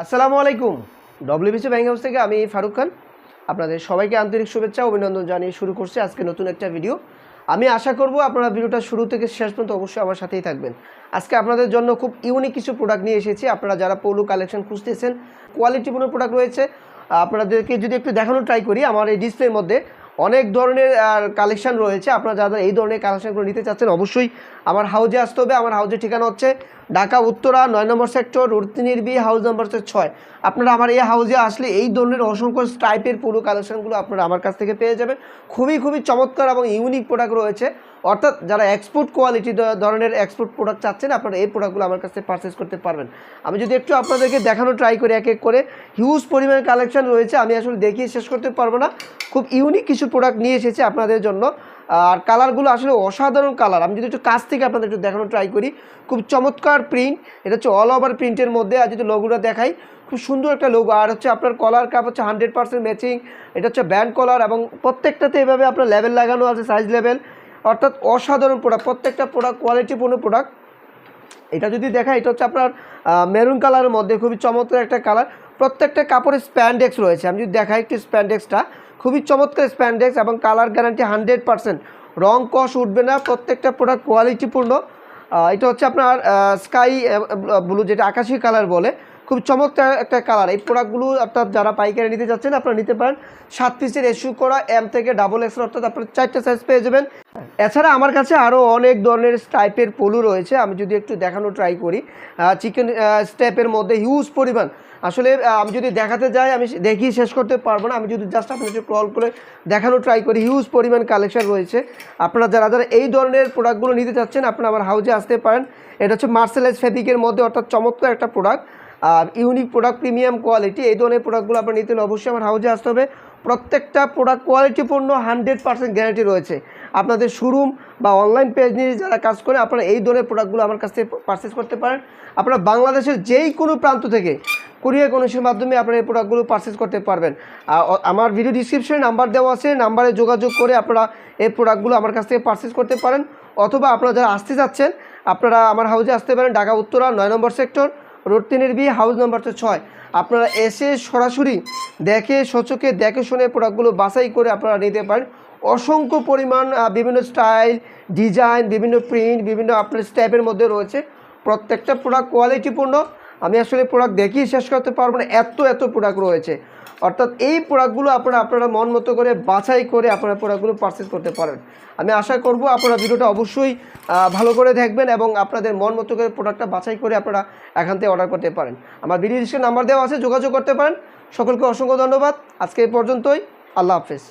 আসসালামু আলাইকুম। WBC bank house থেকে আমি ফারুক খান। আপনাদের সবাইকে আন্তরিক শুভেচ্ছা অভিনন্দন জানিয়ে শুরু করছি আজকে নতুন একটা ভিডিও। আমি আশা করব আপনারা ভিডিওটা শুরু থেকে শেষ পর্যন্ত অবশ্যই আমার সাথেই থাকবেন। আজকে আপনাদের জন্য খুব ইউনিক কিছু প্রোডাক্ট নিয়ে এসেছি। আপনারা যারা পৌলু কালেকশন খুঁজতেছেন কোয়ালিটিপূর্ণ প্রোডাক্ট রয়েছে, আপনাদেরকে যদি একটু দেখানোর ট্রাই করি, আমার এই ডিসপ্লের মধ্যে অনেক ধরনের কালেকশন রয়েছে। আপনারা যারা এই ধরনের কালেকশানগুলো নিতে চাচ্ছেন, অবশ্যই আমার হাউজে আসতে হবে। আমার হাউজের ঠিকানা হচ্ছে ঢাকা উত্তরা, নয় নম্বর সেক্টর রুতিনির বি হাউস নম্বর হচ্ছে ছয়। আপনারা আমার এই হাউজে আসলে এই ধরনের অসংখ্য টাইপের পুরো কালেকশানগুলো আপনারা আমার কাছ থেকে পেয়ে যাবেন। খুবই খুবই চমৎকার এবং ইউনিক প্রোডাক্ট রয়েছে। অর্থাৎ যারা এক্সপোর্ট কোয়ালিটি ধরনের এক্সপোর্ট প্রোডাক্ট চাচ্ছেন, আপনারা এই প্রোডাক্টগুলো আমার কাছে পারচেস করতে পারবেন। আমি যদি একটু আপনাদেরকে দেখানো ট্রাই করি এক এক করে হিউজ পরিমাণে কালেকশন রয়েছে, আমি আসলে দেখিয়ে শেষ করতে পারব না। খুব ইউনিক কিছু প্রোডাক্ট নিয়ে এসেছি আপনাদের জন্য। আর কালারগুলো আসলে অসাধারণ কালার আমি যদি একটু কাছ থেকে আপনাদের একটু দেখানো ট্রাই করি, খুব চমৎকার প্রিন্ট এটা হচ্ছে অল ওভার প্রিন্টের মধ্যে, আর যদি লোগোটা দেখাই, খুব সুন্দর একটা লোগো আর হচ্ছে আপনার কলার কাপ হচ্ছে হান্ড্রেড পার্সেন্ট ম্যাচিং এটা হচ্ছে ব্যান্ড কলার এবং প্রত্যেকটাতে এভাবে আপনার লেভেল লাগানো আছে সাইজ লেভেল অর্থাৎ অসাধারণ প্রোডাক্ট প্রত্যেকটা প্রোডাক্ট কোয়ালিটিপূর্ণ প্রোডাক্ট এটা যদি দেখা এটা হচ্ছে আপনার মেরুন কালারের মধ্যে, খুবই চমৎকার একটা কালার প্রত্যেকটা কাপড়ের স্প্যান্ডেক্স রয়েছে। আমি যদি দেখাই একটু স্প্যান্ডেক্সটা খুবই চমৎকার স্প্যান্ডেক্স এবং কালার গ্যারান্টি হান্ড্রেড পার্সেন্ট রং কষ উঠবে না, প্রত্যেকটা প্রোডাক্ট কোয়ালিটিপূর্ণ এটা হচ্ছে আপনার স্কাই ব্লু যেটা আকাশি কালার বলে খুব চমৎকার একটা কালার এই প্রোডাক্টগুলো আপনার যারা পাইকারি নিতে চাচ্ছেন আপনারা নিতে পারেন। সাত পিসের এসু করা এম থেকে ডাবল এক্স অর্থাৎ আপনার চারটে সাইজ পেয়ে যাবেন। এছাড়া আমার কাছে আরও অনেক ধরনের স্টাইপের পলু রয়েছে, আমি যদি একটু দেখানো ট্রাই করি। চিকেন স্টেপের মধ্যে হিউজ পরিমাণ। আসলে আমি যদি দেখাতে যাই, আমি দেখিয়ে শেষ করতে পারব না। আমি যদি জাস্ট আপনাকে ক্রল করে দেখানো ট্রাই করি হিউজ পরিমাণ কালেকশন রয়েছে। আপনারা যারা যারা এই ধরনের প্রোডাক্টগুলো নিতে চাচ্ছেন আপনারা আমার হাউজে আসতে পারেন। এটা হচ্ছে মার্সেলাইজ ফেব্রিকের মধ্যে অর্থাৎ চমৎকার একটা product unique product premium quality এই ধরনের প্রোডাক্টগুলো আপনার নিতে হলে অবশ্যই আমার হাউজে আসতে হবে। প্রত্যেকটা প্রোডাক্ট কোয়ালিটিপূর্ণ হান্ড্রেড পার্সেন্ট গ্যারান্টি রয়েছে। আপনাদের শোরুম বা অনলাইন পেজ নিয়ে যারা কাজ করে, আপনারা এই ধরনের প্রোডাক্টগুলো আমার কাছ থেকে পারচেস করতে পারেন। আপনারা বাংলাদেশের যেই কোনো প্রান্ত থেকে কুরিয়ার কন্ডিশনের মাধ্যমে আপনারা এই প্রোডাক্টগুলো পারচেস করতে পারবেন। আমার ভিডিও ডিসক্রিপশনে নাম্বার দেওয়া আছে নাম্বারে যোগাযোগ করে আপনারা এই প্রোডাক্টগুলো আমার কাছ থেকে পারচেস করতে পারেন। অথবা আপনারা যারা আসতে যাচ্ছেন, আপনারা আমার হাউজে আসতে পারেন, ঢাকা, উত্তরা, নয় নম্বর সেক্টর রোড তিনের বি হাউস নাম্বার তো ছয়। আপনারা এসে সরাসরি দেখে সচকে দেখে শুনে প্রোডাক্টগুলো বাছাই করে আপনারা নিতে পারেন। অসংখ্য পরিমাণ বিভিন্ন স্টাইল ডিজাইন বিভিন্ন প্রিন্ট বিভিন্ন আপনার স্ট্যাপের মধ্যে রয়েছে। প্রত্যেকটা প্রোডাক্ট কোয়ালিটিপূর্ণ আমি আসলে প্রোডাক্ট দেখিয়ে শেষ করতে পারব না, এত এত প্রোডাক্ট রয়েছে। অর্থাৎ এই প্রোডাক্টগুলো আপনারা আপনারা মন মতো করে বাছাই করে আপনারা প্রোডাক্টগুলো পারচেস করতে পারেন আমি আশা করব আপনারা ভিডিওটা অবশ্যই ভালো করে দেখবেন এবং আপনাদের মন মতো করে প্রোডাক্টটা বাছাই করে আপনারা এখান থেকে অর্ডার করতে পারেন। আমার ভিডিও ডিসক্রিপশন নাম্বার দেওয়া আছে, যোগাযোগ করতে পারেন। সকলকে অসংখ্য ধন্যবাদ। আজকে এই পর্যন্তই। আল্লাহ হাফেজ।